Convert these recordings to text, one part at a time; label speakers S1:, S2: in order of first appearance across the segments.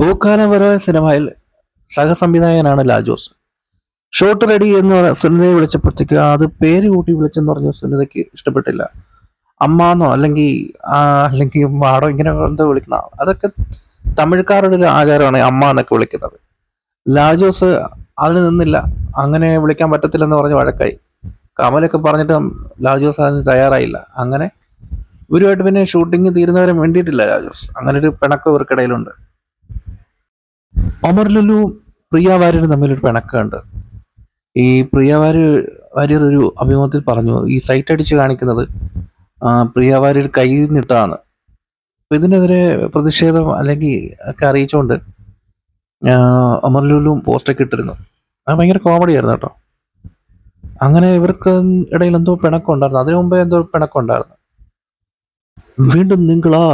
S1: പൂക്കാലപരമായ സിനിമയിൽ സഹസംവിധായകനാണ് ലാജോസ്. Shot ready എന്ന് സുനിതയെ വിളിച്ചപ്പോഴത്തേക്ക് അത് പേര് കൂട്ടി വിളിച്ചെന്ന് പറഞ്ഞ സുനിതയ്ക്ക് ഇഷ്ടപ്പെട്ടില്ല. അമ്മാന്നോ അല്ലെങ്കിൽ അല്ലെങ്കിൽ മാടോ ഇങ്ങനെ എന്തോ വിളിക്കുന്ന അതൊക്കെ തമിഴ്ക്കാരുടെ ഒരു ആചാരമാണ് അമ്മ എന്നൊക്കെ വിളിക്കുന്നത്. ലാജോസ് അതിന് നിന്നില്ല. അങ്ങനെ വിളിക്കാൻ പറ്റത്തില്ലെന്ന് പറഞ്ഞ് വഴക്കായി. കമലൊക്കെ പറഞ്ഞിട്ട് ലാജോസ് അതിന് തയ്യാറായില്ല. അങ്ങനെ ഇവരുമായിട്ട് പിന്നെ ഷൂട്ടിങ് തീരുന്നവരെ വേണ്ടിയിട്ടില്ല ലാജോസ്. അങ്ങനെ ഒരു പിണക്കം ഇവർക്കിടയിലുണ്ട്. ഒമർ ലുലു പ്രിയ വാര്യർ തമ്മിലൊരു പിണക്കമുണ്ട്. ഈ പ്രിയ വാര്യർ വാര്യർ ഒരു അഭിമുഖത്തിൽ പറഞ്ഞു ഈ സൈറ്റ് അടിച്ച് കാണിക്കുന്നത് പ്രിയ വാര്യർ കയ്യിൽ നിട്ടാണ് അപ്പം ഇതിനെതിരെ പ്രതിഷേധം അല്ലെങ്കിൽ ഒക്കെ അറിയിച്ചുകൊണ്ട് ഒമർ ലുലു പോസ്റ്റൊക്കെ ഇട്ടിരുന്നു. അത് ഭയങ്കര കോമഡി ആയിരുന്നു കേട്ടോ. അങ്ങനെ ഇവർക്ക് ഇടയിൽ എന്തോ പിണക്കം ഉണ്ടായിരുന്നു. അതിനു മുമ്പേ എന്തോ പിണക്കം ഉണ്ടായിരുന്നു. വീണ്ടും നിങ്ങളാ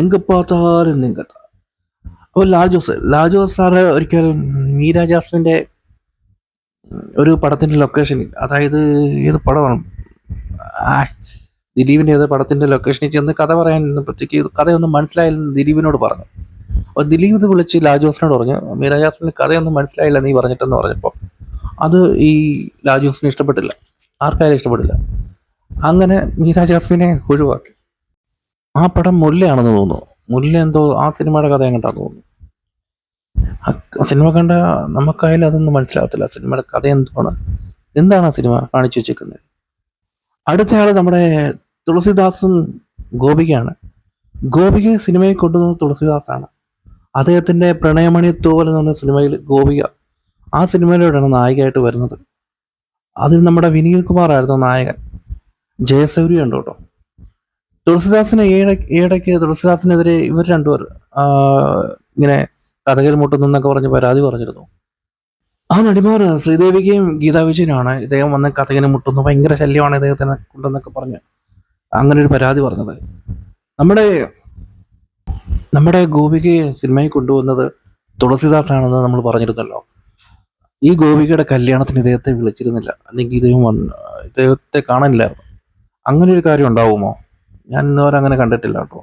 S1: എങ്ക പാത്താലും നിങ്ങൾ അപ്പോൾ ലാജോസ് ലാജോസ് സാറ് ഒരിക്കൽ മീര ജാസ്മിന്റെ ഒരു പടത്തിന്റെ ലൊക്കേഷൻ അതായത് ഏത് പടമാണ്? ദിലീപിന്റെ ഏത് പടത്തിന്റെ ലൊക്കേഷനിൽ ചെന്ന് കഥ പറയാൻ ഇത് കഥയൊന്നും മനസ്സിലായില്ലെന്ന് ദിലീപിനോട് പറഞ്ഞു. അപ്പോൾ ദിലീപ് ഇത് വിളിച്ച് ലാജോസിനോട് പറഞ്ഞു മീര ജാസ്മിന് കഥയൊന്നും മനസ്സിലായില്ല നീ പറഞ്ഞിട്ടെന്ന് പറഞ്ഞപ്പോൾ അത് ഈ ലാജോസിന് ഇഷ്ടപ്പെട്ടില്ല. ആർക്കായാലും ഇഷ്ടപ്പെട്ടില്ല. അങ്ങനെ മീര ജാസ്മിനെ ഒഴിവാക്കി. ആ പടം മുല്ലയാണെന്ന് തോന്നുന്നു. മുല്ല എന്തോ ആ സിനിമയുടെ കഥ എങ്ങോട്ടാ തോന്നുന്നു? ആ സിനിമ കണ്ട നമുക്കായാലും അതൊന്നും മനസ്സിലാകത്തില്ല സിനിമയുടെ കഥ എന്താണ് എന്താണ് ആ സിനിമ കാണിച്ചു വെച്ചേക്കുന്നത്? അടുത്തയാൾ നമ്മുടെ തുളസിദാസും ഗോപികയാണ്. ഗോപിക സിനിമയിൽ കൊണ്ടുവന്നത് തുളസിദാസാണ്. അദ്ദേഹത്തിന്റെ പ്രണയമണി തൂവൽ എന്ന് പറഞ്ഞ സിനിമയിൽ ഗോപിക ആ സിനിമയിലൂടെയാണ് നായികയായിട്ട് വരുന്നത്. അതിൽ നമ്മുടെ വിനീത് കുമാർ ആയിരുന്നു നായകൻ. ജയസൗരി ഉണ്ട് കേട്ടോ തുളസിദാസിനെ ഈയിട- ഈയിടയ്ക്ക് തുളസിദാസിനെതിരെ ഇവർ രണ്ടുപേർ ഇങ്ങനെ കഥകൾ മുട്ടുന്നെന്നൊക്കെ പറഞ്ഞ് പരാതി പറഞ്ഞിരുന്നു. ആ നടിമാർ ശ്രീദേവികയും ഗീതാ വിജയനുമാണ് ഇദ്ദേഹം വന്ന് കഥകന് മുട്ടുന്നു. ഭയങ്കര ശല്യമാണ് ഇദ്ദേഹത്തിനെ കൊണ്ടെന്നൊക്കെ പറഞ്ഞ് അങ്ങനെ ഒരു പരാതി പറഞ്ഞത്. നമ്മുടെ നമ്മുടെ ഗോപികയെ സിനിമയിൽ കൊണ്ടുവന്നത് തുളസിദാസാണെന്ന് നമ്മൾ പറഞ്ഞിരുന്നല്ലോ. ഈ ഗോപികയുടെ കല്യാണത്തിന് ഇദ്ദേഹത്തെ വിളിച്ചിരുന്നില്ല. അല്ലെങ്കിൽ ഇദ്ദേഹം വന്ന് ഇദ്ദേഹത്തെ കാണാനില്ലായിരുന്നു. അങ്ങനെ ഒരു കാര്യം ഉണ്ടാവുമോ? ഞാൻ ഇന്നുവരെ അങ്ങനെ കണ്ടിട്ടില്ല കേട്ടോ